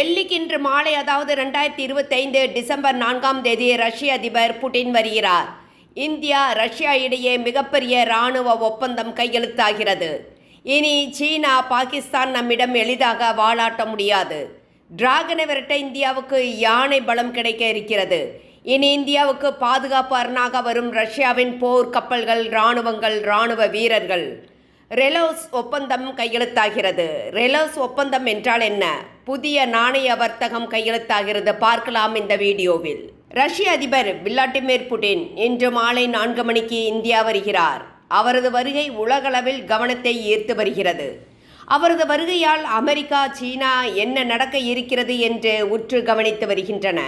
டெல்லிக்கு இன்று மாலை அதாவது ரெண்டாயிரத்தி இருபத்தைந்து டிசம்பர் நான்காம் தேதி ரஷ்ய அதிபர் புட்டின் வருகிறார். இந்தியா ரஷ்யா இடையே மிகப்பெரிய இராணுவ ஒப்பந்தம் கையெழுத்தாகிறது. இனி சீனா பாகிஸ்தான் நம்மிடம் எளிதாக வாளாட்ட முடியாது. டிராகனை விரட்ட இந்தியாவுக்கு யானை பலம் கிடைக்க இருக்கிறது. இனி இந்தியாவுக்கு பாதுகாப்பு அரணாக வரும் ரஷ்யாவின் போர் கப்பல்கள் இராணுவங்கள் இராணுவ வீரர்கள். ரெலோஸ் ஒப்பந்தம் கையெழுத்தாகிறது. ரெலோஸ் ஒப்பந்தம் என்றால் என்ன? புதிய நாணய வர்த்தகம் கையெழுத்தாகிறது. பார்க்கலாம் இந்த வீடியோவில். ரஷ்ய அதிபர் விளாடிமிர் புடின் இன்று மாலை நான்கு மணிக்கு இந்தியா வருகிறார். அவரது வருகை உலகளவில் கவனத்தை ஈர்த்து வருகிறது. அவரது வருகையால் அமெரிக்கா சீனா என்ன நடக்க இருக்கிறது என்று உற்று கவனித்து வருகின்றன.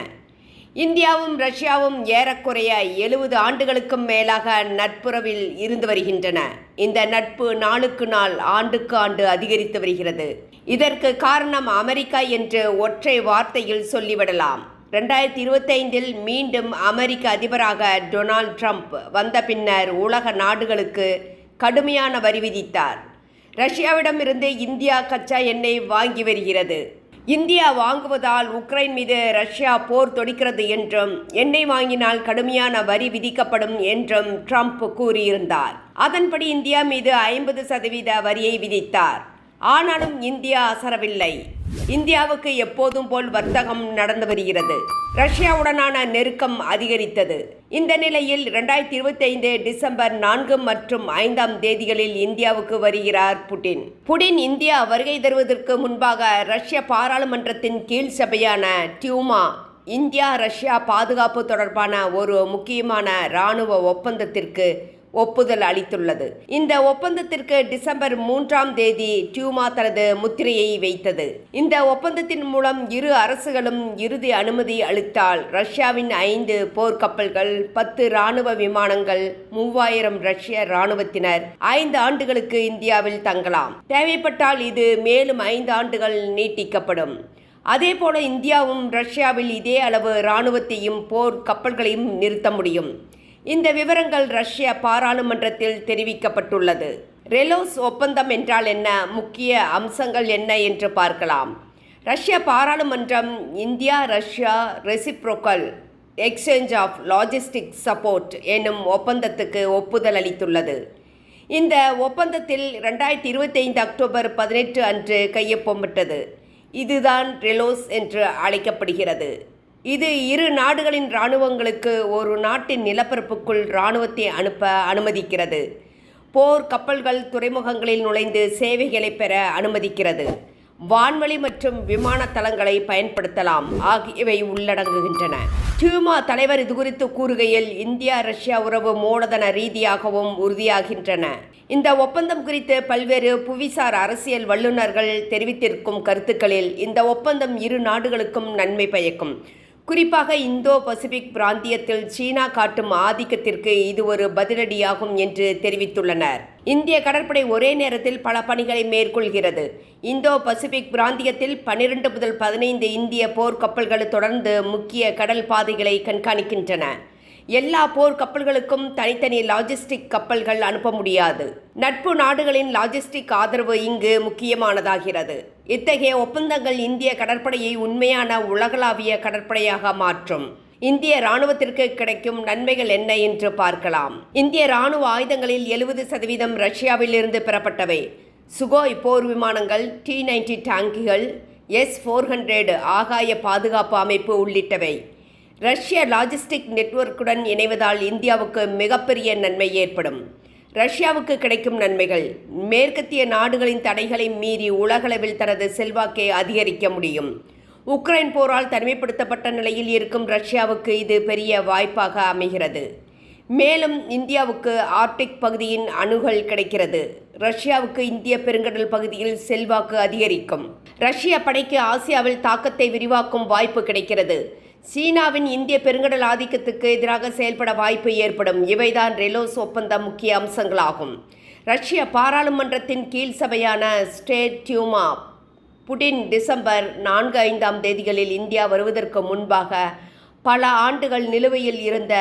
இந்தியாவும் ரஷ்யாவும் ஏறக்குறைய எழுபது ஆண்டுகளுக்கும் மேலாக நட்புறவில் இருந்து வருகின்றன. இந்த நட்பு நாளுக்கு நாள் ஆண்டுக்கு ஆண்டு அதிகரித்து வருகிறது. இதற்கு காரணம் அமெரிக்கா என்று ஒற்றை வார்த்தையில் சொல்லிவிடலாம். ரெண்டாயிரத்தி இருபத்தைந்தில் மீண்டும் அமெரிக்க அதிபராக டொனால்ட் ட்ரம்ப் வந்த பின்னர் உலக நாடுகளுக்கு கடுமையான வரி விதித்தார். ரஷ்யாவிடமிருந்து இந்தியா கச்சா எண்ணெய் வாங்கி வருகிறது. இந்தியா வாங்குவதால் உக்ரைன் மீது ரஷ்யா போர் தொடுக்கிறது என்றும் எண்ணெய் வாங்கினால் கடுமையான வரி விதிக்கப்படும் என்றும் ட்ரம்ப் கூறியிருந்தார். அதன்படி இந்தியா மீது ஐம்பது சதவீத வரியை விதித்தார். ஆனாலும் இந்தியா அசரவில்லை. இந்தியாவுக்கு எப்போதும் போல் வர்த்தகம் நடந்து வருகிறது. ரஷ்யாவுடனான நெருக்கம் அதிகரித்தது. இந்த நிலையில் இரண்டாயிரத்தி இருபத்தி ஐந்து டிசம்பர் நான்கு மற்றும் ஐந்தாம் தேதிகளில் இந்தியாவுக்கு வருகிறார் புட்டின். புடின் இந்தியா வருகை தருவதற்கு முன்பாக ரஷ்ய பாராளுமன்றத்தின் கீழ் சபையான டியூமா இந்தியா ரஷ்யா பாதுகாப்பு தொடர்பான ஒரு முக்கியமான இராணுவ ஒப்பந்தத்திற்கு ஒப்புதல் அளித்துள்ளது. இந்த ஒப்பந்தத்திற்கு டிசம்பர் மூன்றாம் தேதி டியூமா தனது முத்திரையை வைத்தது. இந்த ஒப்பந்தத்தின் மூலம் இரு அரசுகளும் இறுதி அனுமதி அளித்தால் ரஷ்யாவின் ஐந்து போர்க்கப்பல்கள் பத்து இராணுவ விமானங்கள் மூவாயிரம் ரஷ்ய இராணுவத்தினர் ஐந்து ஆண்டுகளுக்கு இந்தியாவில் தங்கலாம். தேவைப்பட்டால் இது மேலும் ஐந்து ஆண்டுகள் நீட்டிக்கப்படும். அதேபோல இந்தியாவும் ரஷ்யாவில் இதே அளவு இராணுவத்தையும் போர் கப்பல்களையும் நிறுத்த முடியும். இந்த விவரங்கள் ரஷ்ய பாராளுமன்றத்தில் தெரிவிக்கப்பட்டுள்ளது. ரெலோஸ் ஒப்பந்தம் என்றால் என்ன? முக்கிய அம்சங்கள் என்ன என்று பார்க்கலாம். ரஷ்ய பாராளுமன்றம் India Russia reciprocal exchange of logistic support என்னும் ஒப்பந்தத்துக்கு ஒப்புதல் அளித்துள்ளது. இந்த ஒப்பந்தத்தில் ரெண்டாயிரத்தி இருபத்தைந்து அக்டோபர் பதினெட்டு அன்று கையொப்பமிட்டது. இதுதான் ரெலோஸ் என்று அழைக்கப்படுகிறது. இது இரு நாடுகளின் இராணுவங்களுக்கு ஒரு நாட்டின் நிலப்பரப்புக்குள் இராணுவத்தை அனுப்ப அனுமதிக்கிறது. போர் கப்பல்கள் துறைமுகங்களில் நுழைந்து சேவைகளை பெற அனுமதிக்கிறது. வான்வழி மற்றும் விமான தளங்களை பயன்படுத்தலாம். ஆகியவை உள்ளடங்குகின்றன. டியூமா தலைவர் இது குறித்து கூறுகையில் இந்தியா ரஷ்யா உறவு மூலதன ரீதியாகவும் உறுதியாகின்றன. இந்த ஒப்பந்தம் குறித்து பல்வேறு புவிசார் அரசியல் வல்லுநர்கள் தெரிவித்திருக்கும் கருத்துக்களில் இந்த ஒப்பந்தம் இரு நாடுகளுக்கும் நன்மை பயக்கும். குறிப்பாக இந்தோ பசிபிக் பிராந்தியத்தில் சீனா காட்டும் ஆதிக்கத்திற்கு இது ஒரு பதிலடியாகும் என்று தெரிவித்துள்ளனர். இந்திய கடற்படை ஒரே நேரத்தில் பல பணிகளை மேற்கொள்கிறது. இந்தோ பசிபிக் பிராந்தியத்தில் பனிரெண்டு முதல் பதினைந்து இந்திய போர்க்கப்பல்கள் தொடர்ந்து முக்கிய கடல் பாதைகளை கண்காணிக்கின்றன. எல்லா போர் கப்பல்களுக்கும் தனித்தனி லாஜிஸ்டிக் கப்பல்கள் அனுப்ப முடியாது. நட்பு நாடுகளின் லாஜிஸ்டிக் ஆதரவு இங்கு முக்கியமானதாகிறது. இத்தகைய ஒப்பந்தங்கள் இந்திய கடற்படையை உண்மையான உலகளாவிய கடற்படையாக மாற்றும். இந்திய ராணுவத்திற்கு கிடைக்கும் நன்மைகள் என்ன என்று பார்க்கலாம். இந்திய ராணுவ ஆயுதங்களில் எழுபது சதவீதம் ரஷ்யாவிலிருந்து பெறப்பட்டவை. சுகோய் போர் விமானங்கள் டி நைன்டி டேங்கிகள் எஸ் ஃபோர் ஹண்ட்ரேடு ஆகாய பாதுகாப்பு அமைப்பு உள்ளிட்டவை. ரஷ்ய லாஜிஸ்டிக் நெட்வொர்க்குடன் இணைவதால் இந்தியாவுக்கு மிகப்பெரிய நன்மை ஏற்படும். ரஷ்யாவுக்கு கிடைக்கும் நன்மைகள் மேற்கத்திய நாடுகளின் தடைகளை மீறி உலகளவில் தனது செல்வாக்கை அதிகரிக்க முடியும். உக்ரைன் போரால் தனிமைப்படுத்தப்பட்ட நிலையில் இருக்கும் ரஷ்யாவுக்கு இது பெரிய வாய்ப்பாக அமைகிறது. மேலும் இந்தியாவுக்கு ஆர்டிக் பகுதியின் அணுகல் கிடைக்கிறது. ரஷ்யாவுக்கு இந்திய பெருங்கடல் பகுதியில் செல்வாக்கு அதிகரிக்கும். ரஷ்ய படைக்கு ஆசியாவில் தாக்கத்தை விரிவாக்கும் வாய்ப்பு கிடைக்கிறது. சீனாவின் இந்திய பெருங்கடல் ஆதிக்கத்துக்கு எதிராக செயல்பட வாய்ப்பு ஏற்படும். இவைதான் ரெலோஸ் ஒப்பந்த முக்கிய அம்சங்களாகும். ரஷ்ய பாராளுமன்றத்தின் கீழ் சபையான ஸ்டேட் டியூமா புடின் டிசம்பர் நான்கு ஐந்தாம் தேதிகளில் இந்தியா வருவதற்கு முன்பாக பல ஆண்டுகள் நிலுவையில் இருந்த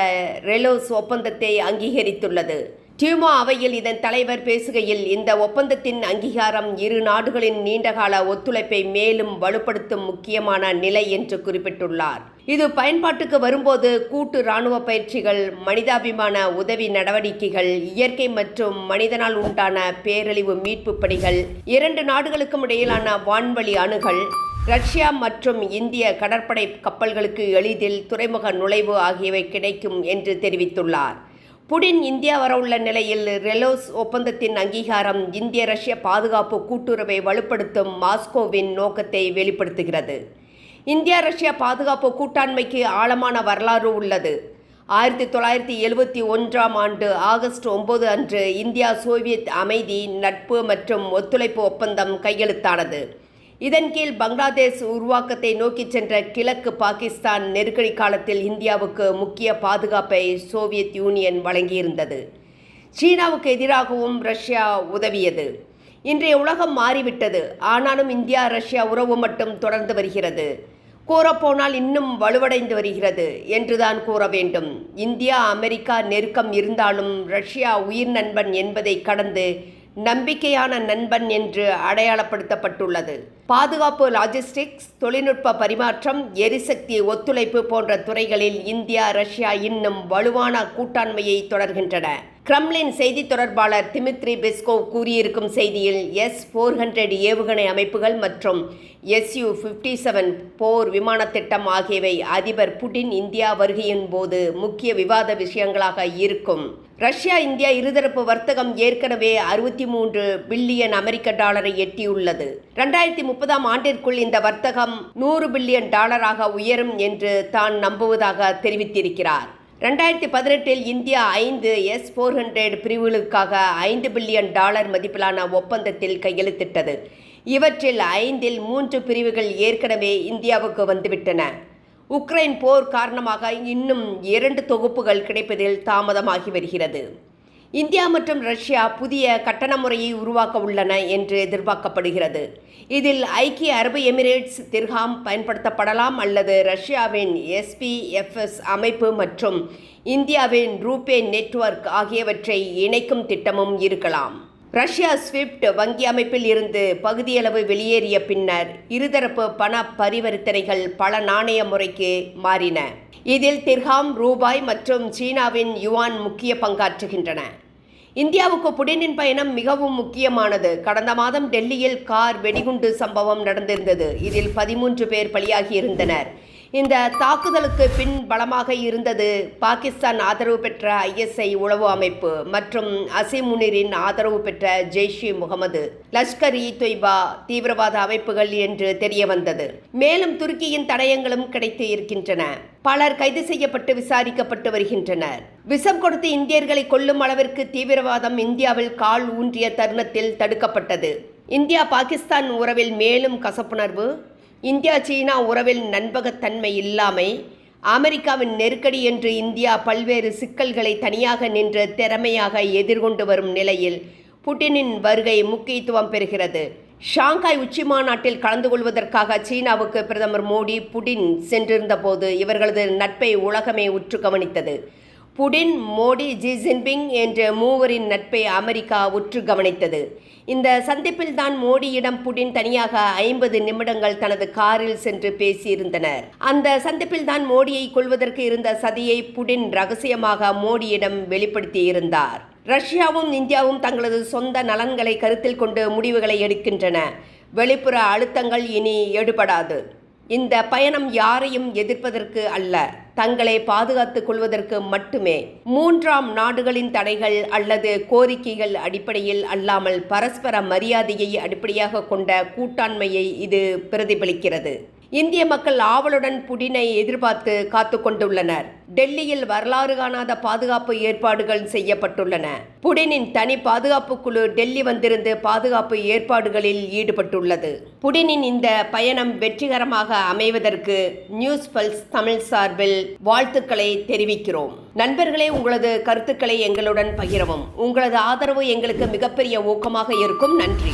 ரெலோஸ் ஒப்பந்தத்தை அங்கீகரித்துள்ளது. டியூமா அவையில் இதன் தலைவர் பேசுகையில் இந்த ஒப்பந்தத்தின் அங்கீகாரம் இரு நாடுகளின் நீண்டகால ஒத்துழைப்பை மேலும் வலுப்படுத்தும் முக்கியமான நிலை என்று குறிப்பிட்டுள்ளார். இது பயன்பாட்டுக்கு வரும்போது கூட்டு இராணுவ பயிற்சிகள் மனிதாபிமான உதவி நடவடிக்கைகள் இயற்கை மற்றும் மனிதனால் உண்டான பேரழிவு மீட்பு பணிகள் இரண்டு நாடுகளுக்கும் இடையிலான வான்வழி அணுகல் ரஷ்யா மற்றும் இந்திய கடற்படை கப்பல்களுக்கு எளிதில் துறைமுக நுழைவு ஆகியவை கிடைக்கும் என்று தெரிவித்துள்ளார். புடின் இந்தியா வரவுள்ள நிலையில் ரெலோஸ் ஒப்பந்தத்தின் அங்கீகாரம் இந்திய ரஷ்ய பாதுகாப்பு கூட்டுறவை வலுப்படுத்தும் மாஸ்கோவின் நோக்கத்தை வெளிப்படுத்துகிறது. இந்தியா ரஷ்யா பாதுகாப்பு கூட்டாண்மைக்கு ஆழமான வரலாறு உள்ளது. ஆயிரத்தி தொள்ளாயிரத்தி எழுபத்தி ஒன்றாம் ஆண்டு ஆகஸ்ட் ஒன்பது அன்று இந்தியா சோவியத் அமைதி நட்பு மற்றும் ஒத்துழைப்பு ஒப்பந்தம் கையெழுத்தானது. இதன் கீழ் பங்களாதேஷ் உருவாக்கத்தை நோக்கிச் சென்ற கிழக்கு பாகிஸ்தான் நெருக்கடி காலத்தில் இந்தியாவுக்கு முக்கிய பாதுகாப்பை சோவியத் யூனியன் வழங்கியிருந்தது. சீனாவுக்கு எதிராகவும் ரஷ்யா உதவியது. இன்றைய உலகம் மாறிவிட்டது. ஆனாலும் இந்தியா ரஷ்யா உறவு மட்டும் தொடர்ந்து வருகிறது. கூறப்போனால் இன்னும் வலுவடைந்து வருகிறது என்றுதான் கூற வேண்டும். இந்தியா அமெரிக்கா நெருக்கம் இருந்தாலும் ரஷ்யா உயிர் நண்பன் என்பதை கடந்து நம்பிக்கையான நண்பன் என்று அடையாளப்படுத்தப்பட்டுள்ளது. பாதுகாப்பு லாஜிஸ்டிக்ஸ் தொழில்நுட்ப பரிமாற்றம் எரிசக்தி ஒத்துழைப்பு போன்ற துறைகளில் இந்தியா ரஷ்யா இன்னும் வலுவான கூட்டாண்மையை தொடர்கின்றன. கிரம்லின் செய்தி தொடர்பாளர் திமித்ரி பெஸ்கோவ் கூறியிருக்கும் செய்தியில் எஸ் ஃபோர் ஹண்ட்ரட் ஏவுகணை அமைப்புகள் மற்றும் எஸ்யூ ஃபிஃப்டி செவன் போர் விமான திட்டம் ஆகியவை அதிபர் புட்டின் இந்தியா வருகையின் போது முக்கிய விவாத விஷயங்களாக இருக்கும். ரஷ்யா இந்தியா இருதரப்பு வர்த்தகம் ஏற்கனவே அறுபத்தி மூன்று பில்லியன் அமெரிக்க டாலரை எட்டியுள்ளது. ரெண்டாயிரத்தி முப்பதாம் ஆண்டிற்குள் இந்த வர்த்தகம் நூறு பில்லியன் டாலராக உயரும் என்று தான் நம்புவதாக தெரிவித்திருக்கிறார். ரெண்டாயிரத்தி பதினெட்டில் இந்தியா ஐந்து எஸ் ஃபோர் ஹண்ட்ரட் பிரிவுகளுக்காக ஐந்து பில்லியன் டாலர் மதிப்பிலான ஒப்பந்தத்தில் கையெழுத்திட்டது. இவற்றில் ஐந்தில் மூன்று பிரிவுகள் ஏற்கனவே இந்தியாவுக்கு வந்துவிட்டன. உக்ரைன் போர் காரணமாக இன்னும் இரண்டு தொகுப்புகள் கிடைப்பதில் தாமதமாகி வருகிறது. இந்தியா மற்றும் ரஷ்யா புதிய கட்டண முறையை உருவாக்க உள்ளன என்று எதிர்பார்க்கப்படுகிறது. இதில் ஐக்கிய அரபு எமிரேட்ஸ் திர்ஹாம் பயன்படுத்தப்படலாம் அல்லது ரஷ்யாவின் எஸ்பிஎஃப்எஸ் அமைப்பு மற்றும் இந்தியாவின் ரூபே நெட்வொர்க் ஆகியவற்றை இணைக்கும் திட்டமும் இருக்கலாம். ரஷ்யா ஸ்விஃப்ட் வங்கி அமைப்பில் இருந்து பகுதியளவு வெளியேறிய பின்னர் இருதரப்பு பண பரிவர்த்தனைகள் பல நாணய முறைக்கு மாறின. இதில் திர்ஹாம் ரூபாய் மற்றும் சீனாவின் யுவான் முக்கிய பங்காற்றுகின்றன. இந்தியாவுக்கு புடினின் பயணம் மிகவும் முக்கியமானது. கடந்த மாதம் டெல்லியில் கார் வெடிகுண்டு சம்பவம் நடந்திருந்தது. இதில் பதிமூன்று பேர் பலியாகியிருந்தனர். இந்த தாக்குதலுக்கு பின் பலமாக இருந்தது பாகிஸ்தான் ஆதரவு பெற்ற ஐஎஸ்ஐ உளவு அமைப்பு மற்றும் அசிமுனிரின் ஆதரவு பெற்ற ஜெய்ஷ் இ முகமது. லஷ்கர் இ தொய்பா தீவிரவாத அமைப்புகள் என்று தெரிய வந்தது மேலும் துருக்கியின் தடயங்களும் கிடைத்து இருக்கின்றன. பலர் கைது செய்யப்பட்டு விசாரிக்கப்பட்டு வருகின்றனர். விஷம் கொடுத்து இந்தியர்களை கொல்லும் அளவிற்கு தீவிரவாதம் இந்தியாவில் கால் ஊன்றிய தருணத்தில் தடுக்கப்பட்டது. இந்தியா பாகிஸ்தான் உறவில் மேலும் கசப்புணர்வு? இந்தியா சீனா உறவில் நண்பகத்தன்மை இல்லாமை அமெரிக்காவின் நெருக்கடி என்று இந்தியா பல்வேறு சிக்கல்களை தனியாக நின்று திறமையாக எதிர்கொண்டு வரும் நிலையில் புட்டினின் வருகை முக்கியத்துவம் பெறுகிறது. ஷாங்காய் உச்சி மாநாட்டில் கலந்து கொள்வதற்காக சீனாவுக்கு பிரதமர் மோடி புடின் சென்றிருந்தபோது இவர்களது நட்பை உலகமே உற்று கவனித்தது. புடின் மோடி ஜி ஜின்பிங் என்ற மூவரின் நட்பை அமெரிக்கா உற்று கவனித்தது. இந்த சந்திப்பில் தான் மோடியிடம் புடின் தனியாக ஐம்பது நிமிடங்கள் தனது காரில் சென்று பேசியிருந்தனர். அந்த சந்திப்பில் தான் மோடியை கொள்வதற்கு இருந்த சதியை புடின் ரகசியமாக மோடியிடம் வெளிப்படுத்தியிருந்தார். ரஷ்யாவும் இந்தியாவும் தங்களது சொந்த நலன்களை கருத்தில் கொண்டு முடிவுகளை எடுக்கின்றன. வெளிப்புற அழுத்தங்கள் இனி எடுபடாது. இந்த பயணம் யாரையும் எதிர்ப்பதற்கு அல்ல. தங்களை பாதுகாத்துக் கொள்வதற்கு மட்டுமே. மூன்றாம் நாடுகளின் தடைகள் அல்லது கோரிக்கைகள் அடிப்படையில் அல்லாமல் பரஸ்பர மரியாதையை அடிப்படையாக கொண்ட கூட்டாண்மையை இது பிரதிபலிக்கிறது. இந்திய மக்கள் ஆவலுடன் புடினை எதிர்பார்த்து காத்து கொண்டுள்ளனர் டெல்லியில் வரலாறு காணாத பாதுகாப்பு ஏற்பாடுகள் செய்யப்பட்டுள்ளன. புடினின் தனி பாதுகாப்பு குழு டெல்லி வந்திருந்து பாதுகாப்பு ஏற்பாடுகளில் ஈடுபட்டுள்ளது. புடினின் இந்த பயணம் வெற்றிகரமாக அமைவதற்கு நியூஸ் பல்ஸ் தமிழ் சார்பில் வாழ்த்துக்களை தெரிவிக்கிறோம். நண்பர்களே உங்களது கருத்துக்களை எங்களுடன் பகிரவும். உங்களது ஆதரவு எங்களுக்கு மிகப்பெரிய ஊக்கமாக இருக்கும். நன்றி.